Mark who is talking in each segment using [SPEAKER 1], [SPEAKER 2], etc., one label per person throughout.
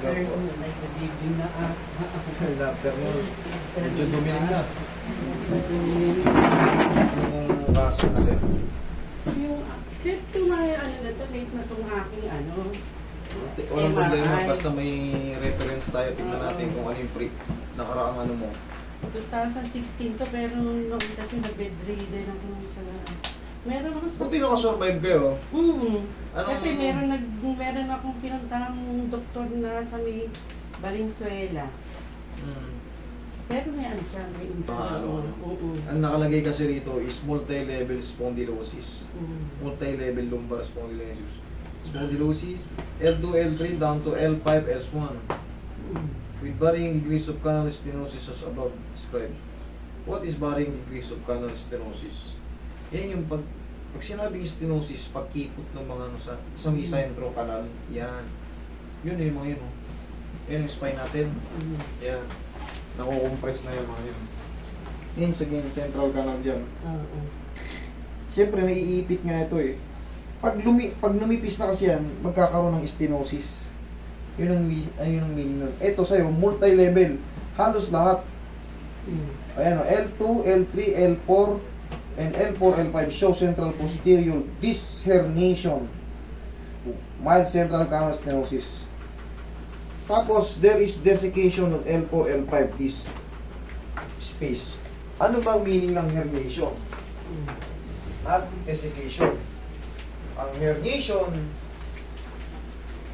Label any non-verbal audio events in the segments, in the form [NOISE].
[SPEAKER 1] Na ah.
[SPEAKER 2] Afternoon. Medyo dumiling na.
[SPEAKER 1] Yung
[SPEAKER 2] kaso na sir?
[SPEAKER 1] Kahit tumaya, ano na to, late na tong aking ano.
[SPEAKER 2] Walang problema. Basta may reference tayo. Tingnan natin kung ano yung freak. Nakaraang ano mo.
[SPEAKER 1] 2016 to, pero noon kasi na-bedridden ako sa... Meron ako sa...
[SPEAKER 2] Buti nakasurvive kayo.
[SPEAKER 1] Hmm.
[SPEAKER 2] Anong-
[SPEAKER 1] Kasi meron, nag, meron akong pinuntahang doktor na sa may Valenzuela.
[SPEAKER 2] Hmm.
[SPEAKER 1] Pero may ano siya, may
[SPEAKER 2] Ah, ano, ano.
[SPEAKER 1] Oo.
[SPEAKER 2] Ang nakalagay kasi rito is multi-level spondylosis.
[SPEAKER 1] Mm.
[SPEAKER 2] Multi-level lumbar spondylosis. Spondylosis, L2, L3 down to L5, S1.
[SPEAKER 1] Mm.
[SPEAKER 2] With varying degrees of canal stenosis as above described. What is varying degrees of canal stenosis? Yan yung pag pag sinabing stenosis, pagkipot ng mga ano sa sa may centro canal, yan. Yun yung mga yun. Oh. Yan yung spine natin.
[SPEAKER 1] Mm.
[SPEAKER 2] Yan. Nako-compress na yung mga yun. Yan sa gin- central canal dyan.
[SPEAKER 1] Oo.
[SPEAKER 2] Siyempre, naiipit nga ito eh. Pag, lumi, pag lumipis na kasi yan, magkakaroon ng stenosis. Yun ang, mi- ay, yun ang meaning nun. Ito sa'yo, multi-level. Halos lahat.
[SPEAKER 1] Mm.
[SPEAKER 2] Ayan o, L2, L3, L4, and L4, L5 show central posterior disc herniation. Mild central canal stenosis. Tapos, there is desiccation of L4, L5 disc space. Ano ba ang meaning ng herniation? At desiccation. Ang herniation,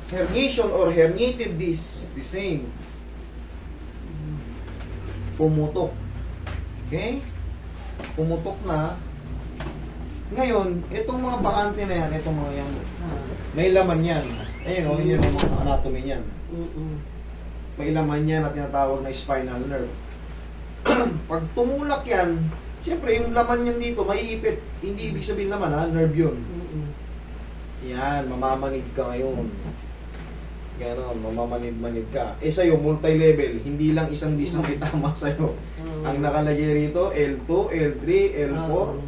[SPEAKER 2] herniation or herniated disc, the same. Pumutok. Okay? Pumutok na. Ngayon, itong mga bakante na yan, itong mga yan, may laman yan. Ayun o, yun ang mga anatomy niyan.
[SPEAKER 1] Mm-mm.
[SPEAKER 2] May laman yan na tinatawag na spinal nerve. [CLEARS THROAT] Pag tumulak yan, siyempre yung laman yan dito, maiipit. Hindi ibig sabihin laman ha, nerve yun. Yan, mamamanid ka ngayon. Ganon, mamamanid-manid ka. Eh sa'yo, multi-level. Hindi lang isang disc ang itama sa'yo.
[SPEAKER 1] Oo.
[SPEAKER 2] Ang nakalagay rito, L2, L3, L4,
[SPEAKER 1] Oo.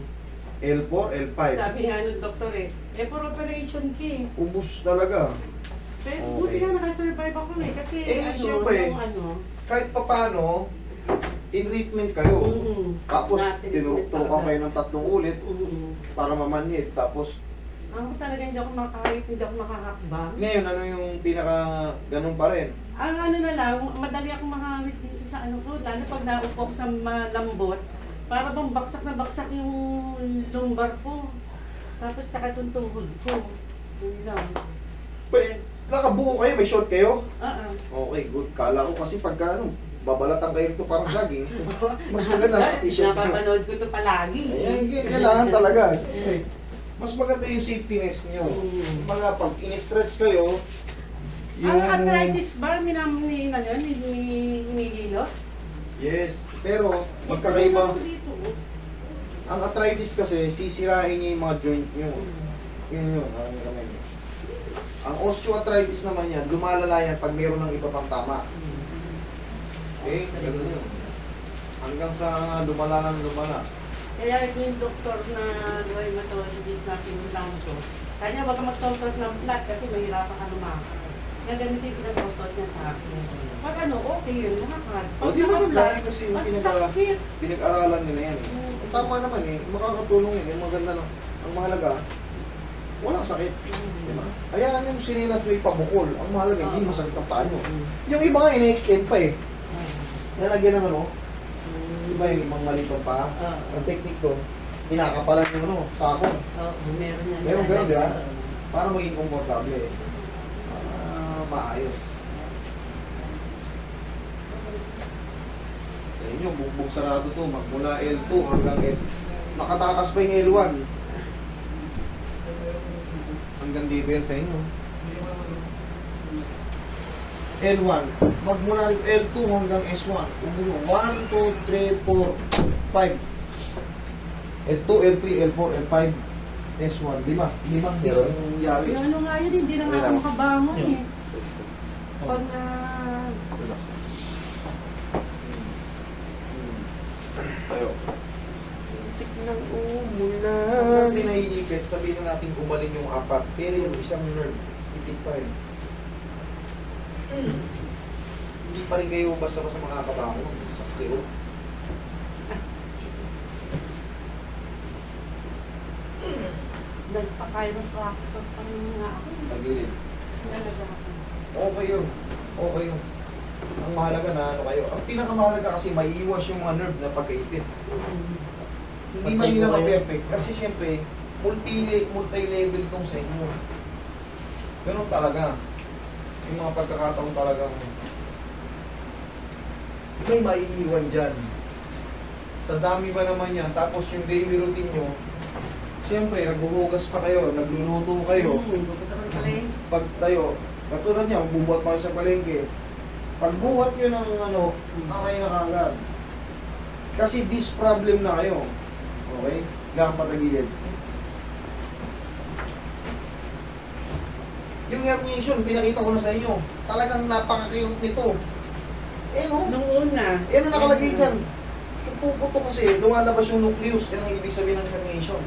[SPEAKER 2] L4, L5.
[SPEAKER 1] Sabi nga nung doktor eh, eh for operation ka eh.
[SPEAKER 2] Ubus talaga.
[SPEAKER 1] Pero
[SPEAKER 2] Okay.
[SPEAKER 1] buti nga nakasurvive ako eh. Kasi
[SPEAKER 2] Eh,
[SPEAKER 1] ano,
[SPEAKER 2] siyempre.
[SPEAKER 1] yung ano.
[SPEAKER 2] Kahit papano, in-treatment kayo.
[SPEAKER 1] Mm-mm.
[SPEAKER 2] Tapos,
[SPEAKER 1] Natin-
[SPEAKER 2] tinurukan kayo ng tatlong ulit
[SPEAKER 1] Mm-mm.
[SPEAKER 2] para mamanhid. Tapos,
[SPEAKER 1] Ako talaga hindi ako makahit, hindi ako makahakbang.
[SPEAKER 2] ngayon, ano yung pinaka ganun pa rin?
[SPEAKER 1] Ang ano na lang, madali akong makahawit dito sa ano ko, lalo pag naupo ko sa malambot, para bang baksak na baksak yung lumbar ko. Tapos saka itong tuhod ko. Yun lang.
[SPEAKER 2] Well, nakabuo kayo, may short kayo?
[SPEAKER 1] Ah, ah.
[SPEAKER 2] Okay, good. Kala ko kasi pagka ano, babalatan kayo ito parang saging. [LAUGHS] Mas maganda na t-shirt.
[SPEAKER 1] Napapanood ko ito palagi.
[SPEAKER 2] K- kailangan talaga. [LAUGHS] Siyempre, mas maganda yung safetyness nyo.
[SPEAKER 1] Mm.
[SPEAKER 2] Mga pag in-stretch kayo,
[SPEAKER 1] Ang arthritis ba, minamuni na yun, hinihilot?
[SPEAKER 2] Yes, pero magkakaiba.
[SPEAKER 1] Dito.
[SPEAKER 2] Ang arthritis kasi, sisirain niya yung mga joint nyo. Yun yun, ano yung kamay nyo. Ang osteoarthritis naman yan, lumalala yan pag mayroon ng iba pang tama. Okay? Ganun yun. Hanggang sa lumala ng lumala.
[SPEAKER 1] Kaya yung doktor na rheumatologist na pinuntahan ko, sabi niya, wag ka magsusot ng flat kasi mahirapan ka lumakad. Kaya ganito yung pinagsusot niya sa akin. Pag ano, okay yun, lakad.
[SPEAKER 2] O, di maganda eh, kasi yung pinag-
[SPEAKER 1] sakit.
[SPEAKER 2] Pinag-aralan nila yan eh.
[SPEAKER 1] Mm.
[SPEAKER 2] Tama naman eh, makakatulong yun. Yung maganda lang. Ang mahalaga, walang sakit. Di ba? Kaya yung sinilas nyo ipabukol. Ang mahalaga, hindi masakit ang paa nyo.
[SPEAKER 1] Mm.
[SPEAKER 2] Yung iba nga, ina-extend pa eh. Nalagyan ng ano,
[SPEAKER 1] Mm.
[SPEAKER 2] iba yung ibang mali pang paa.
[SPEAKER 1] Oo.
[SPEAKER 2] Ang technique to, kinakapalan yung ano, sako.
[SPEAKER 1] Oo, meron yan.
[SPEAKER 2] Meron ganun, di ba? Para maging komportable eh. Para maayos. Sa inyo, bugbog sarado to, magmula L2 hanggang L. Nakatakas pa yung L1. Hanggang dito yan sa inyo. L1. Magmula yung L2 hanggang S1. Umulo. 1, 2, 3, 4, 5. L2, L3, L4, L5, S1. Lima. Limang disc ang yari.
[SPEAKER 1] Ano nga yun, hindi na nga ako makabangon eh. Pag na...
[SPEAKER 2] Na. Tayo. Tignan umulan. Hanggang di naiipit, sabihin na natin gumaling yung apat. Pero yung isang nerve, ipit pa rin. Hindi pa rin kayo basta-basta makakabangon sa
[SPEAKER 1] pa rin nga ako.
[SPEAKER 2] Tagilid.
[SPEAKER 1] Talaga ako.
[SPEAKER 2] Okay yun. Okay yun. Ang mahalaga na ano kayo. Ang pinakamahalaga kasi maiiwas yung mga nerve na pagkaipit.
[SPEAKER 1] Mm.
[SPEAKER 2] Hindi man nila ma-perfect. Kasi siyempre, multi, multi-level tong sa inyo. Ganun talaga. Yung mga pagkakataon talagang may maiiwan dyan. Sa dami ba naman yan, tapos yung daily routine nyo, siyempre, nagbuhugas pa kayo, nagluluto kayo,
[SPEAKER 1] Mm, pupunta ka ng palengke.
[SPEAKER 2] pag tayo, katulad niya, bubuhat pa kayo sa palengke, pagbuhat nyo ng ano, aray na kagad. Kasi this problem na kayo. Okay? Gang Yung herniation, pinakita ko na sa inyo. Talagang napakakirot nito. Eh no?
[SPEAKER 1] Nung una.
[SPEAKER 2] Eh ano nakalagay dyan? Supupo to kasi, lumalabas yung nucleus. Yan ang ibig sabihin ng herniation.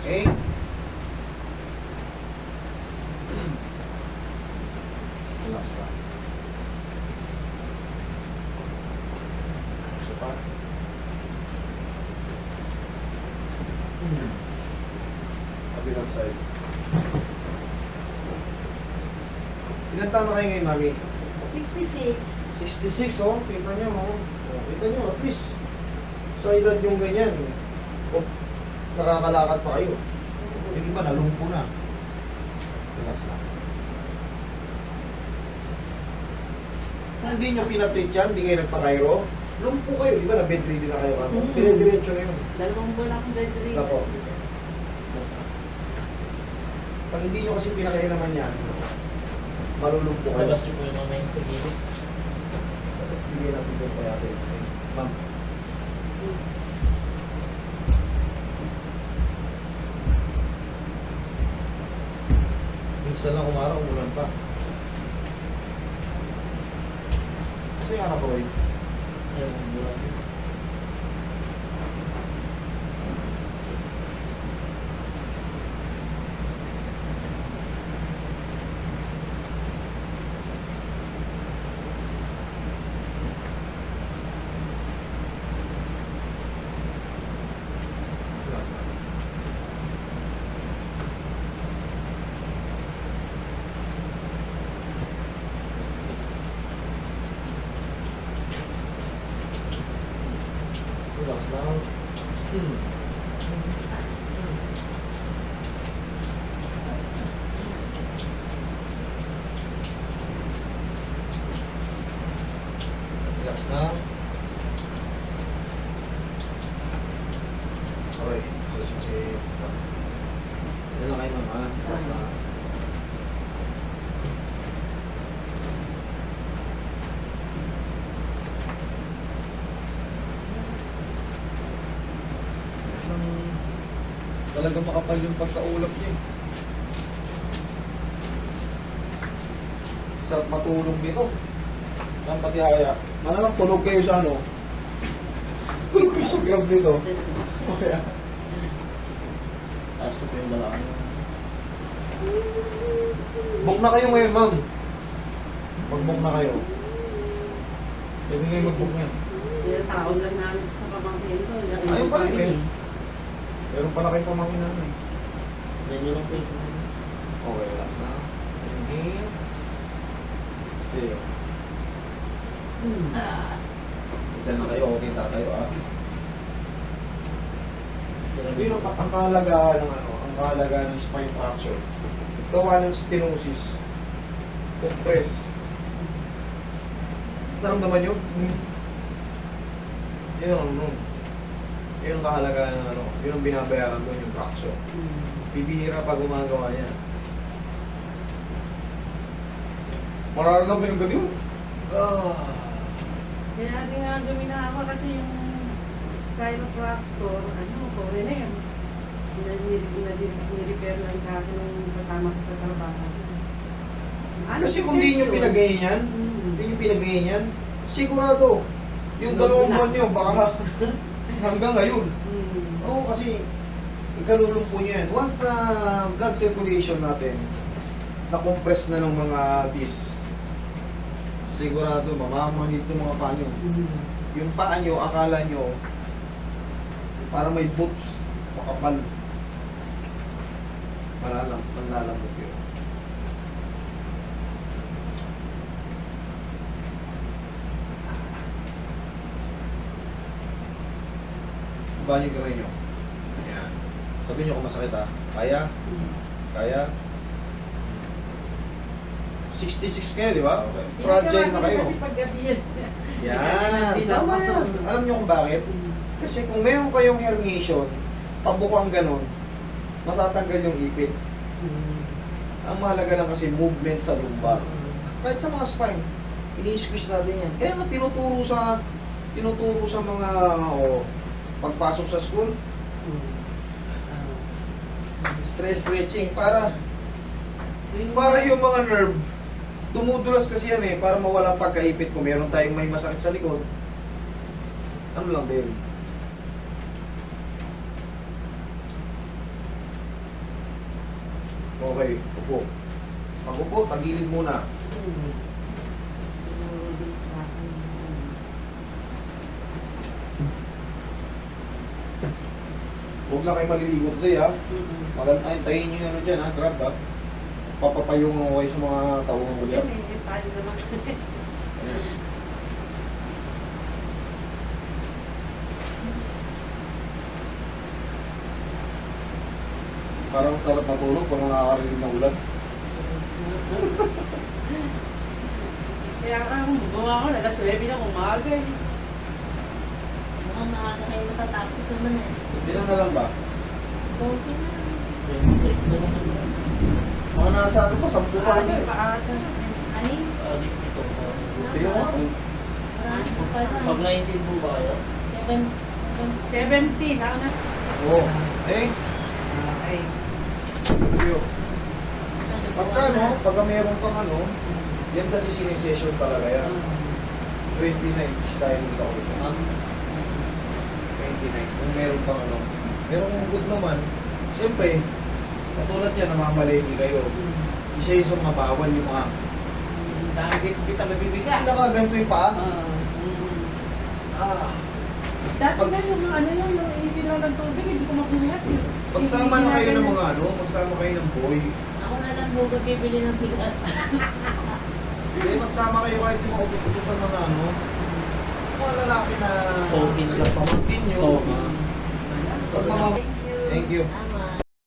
[SPEAKER 2] Okay? Relax lang. Isa pa. Kabilang side. Ilan taon na kayo ngayon, Mami?
[SPEAKER 1] 66.
[SPEAKER 2] 66, oh. Kita nyo, oh. oh. Kita nyo, at least. Sa edad yung ganyan, oh, nakakalakad pa kayo. Yung iba, nalumpo na. Relax lang. Kung hindi nyo pinatreat yan, hindi kayo nagpa-Cairo, lumpo kayo. Di ba, na-bedridden na kayo kamo?
[SPEAKER 1] Mm.
[SPEAKER 2] Dire-diretso na yun.
[SPEAKER 1] Dalawang buwan akong bedridden.
[SPEAKER 2] Opo. Pag hindi nyo kasi pinakailaman yan, malulumpo kayo.
[SPEAKER 3] Labas po yung mga yun sa gilid.
[SPEAKER 2] Bigyan natin doon kay ate. Ma'am. Minsan lang umaraw, umulan pa. Kasi yung anak ko, Roy.
[SPEAKER 3] Ayun, ang
[SPEAKER 2] lang. Hmm. Relax lang. Okay, sususi. Yan lang kayo ma'am ha. Relax lang. Talagang makapal yung pagkaulap niya. eh. Sa matulog dito. Ang pati haya. Malamang tulog kayo sa ano. Tulog kayo sa grab dito. Kaya,
[SPEAKER 3] Taas ko yung balakang.
[SPEAKER 2] book na kayo ngayon, ma'am. Mag-book na kayo. Pwede ngayon mag-book niya.
[SPEAKER 1] Yung taon lang namin sa pamangkin ko.
[SPEAKER 2] Ayun pa rin, eh. Meron pala kayong pamangkin namin.
[SPEAKER 3] Ganyan lang po yung
[SPEAKER 2] Okay, relax na. Inhale. Exhale.
[SPEAKER 1] Hmm.
[SPEAKER 2] Diyan na kayo, okay tatayo ah. Pero ang kahalagahan ng ano, ang kahalagahan ng spine fracture, gawa ng stenosis, compress. Naramdaman nyo? Hmm. Yun ang ano, yun ang kahalagahan ng ano, yun ang binabayaran doon yung fracture.
[SPEAKER 1] Hmm.
[SPEAKER 2] Bibihira pa gumagawa yan. Mararamdaman mo yung ganyan. Ah.
[SPEAKER 1] Kaya din nga guminawa kasi yung chiropractor, ano, okay na yan. Nire-repair lang sa akin nung kasama ko sa trabaho. Ano
[SPEAKER 2] Kasi
[SPEAKER 1] si
[SPEAKER 2] kung di nyo pinagayin yan,
[SPEAKER 1] Mm.
[SPEAKER 2] hindi nyo pinagayin yan, sigurado, yung dalawang buwan nyo, baka [LAUGHS] hanggang ngayon.
[SPEAKER 1] Mm.
[SPEAKER 2] Oo, kasi ikalulumpo nyo yan. Once na blood circulation natin, na-compress na ng mga disc. Sigurado, mamamahid ng mga paa nyo. Yung paa nyo, akala nyo, para may boots, makapal. Malalang, manlalambot yun. Ba yung kamay nyo? Yan. Sabihin nyo kung masakit ha. Kaya? Kaya? 66 kayo, di ba? Okay. Fragile na kayo.
[SPEAKER 1] Kasi pag yan.
[SPEAKER 2] Tama yan. Alam nyo kung bakit? Kasi kung meron kayong herniation, pabukang ganun, matatanggal yung ipit. Ang mahalaga lang kasi movement sa lumbar. Kahit sa mga spine, ini-squeeze natin yan. Kaya nga tinuturo sa tinuturo sa mga o, pagpasok sa school, stress stretching para para yung mga nerve dumudulas kasi yan eh para mawala ang pagkaipit kung meron tayong may masakit sa likod. Ano lang din okay upo. Pag upo tagilid muna huwag lang kayo maliligo today ha? Maganda tayin nyo yung ano dyan ha? Grab ha? Papapayong away sa mga tawang mo dyan parang sarap matulog pag nakakarinig ng ulan.
[SPEAKER 1] Kaya nga, gumawa ako, alas 9 na umaga eh.
[SPEAKER 4] Mukhang maaga kayo matatapos naman eh.
[SPEAKER 2] Ilan na lang ba?
[SPEAKER 4] Okay na.
[SPEAKER 3] 26 na naman.
[SPEAKER 2] Mga nasa ano pa, sampu pa
[SPEAKER 1] Paano,
[SPEAKER 2] ata eh.
[SPEAKER 1] paano.
[SPEAKER 4] Anin?
[SPEAKER 3] Adik nito.
[SPEAKER 2] Tingnan mo.
[SPEAKER 3] Pag 19 po ba kayo?
[SPEAKER 4] Seven. seven.
[SPEAKER 1] 17, ako na.
[SPEAKER 2] Oo. Eh,
[SPEAKER 1] Okay.
[SPEAKER 2] yun. Pagka ano, pagka meron kang ano, yan kasi sinisession talaga yan. 29 is tayo ng taon. Ha? 29. Kung meron pang ano. Pero kung good naman, siyempre, katulad yan, namamalengke kayo. Isa yun sa mga bawal yung mga,
[SPEAKER 1] Dahil bit ang mabibiga.
[SPEAKER 2] nakaganto yung paa.
[SPEAKER 1] Ah, mm.
[SPEAKER 2] Ah.
[SPEAKER 1] Dati
[SPEAKER 2] Pag-
[SPEAKER 1] nga yung mga ano yung yung itinaw ng tubig, hindi ko makuhat eh.
[SPEAKER 2] Pagsama na kayo ng mga ano, magsama kayo ng boy.
[SPEAKER 4] Ako na lang po bibili ng bigas.
[SPEAKER 2] Hindi, magsama kayo kahit yung mga utos-utosan mga ano. Mga lalaki na
[SPEAKER 3] na lang. Pogi.
[SPEAKER 2] Pag mga-
[SPEAKER 1] Thank you.
[SPEAKER 2] Thank you.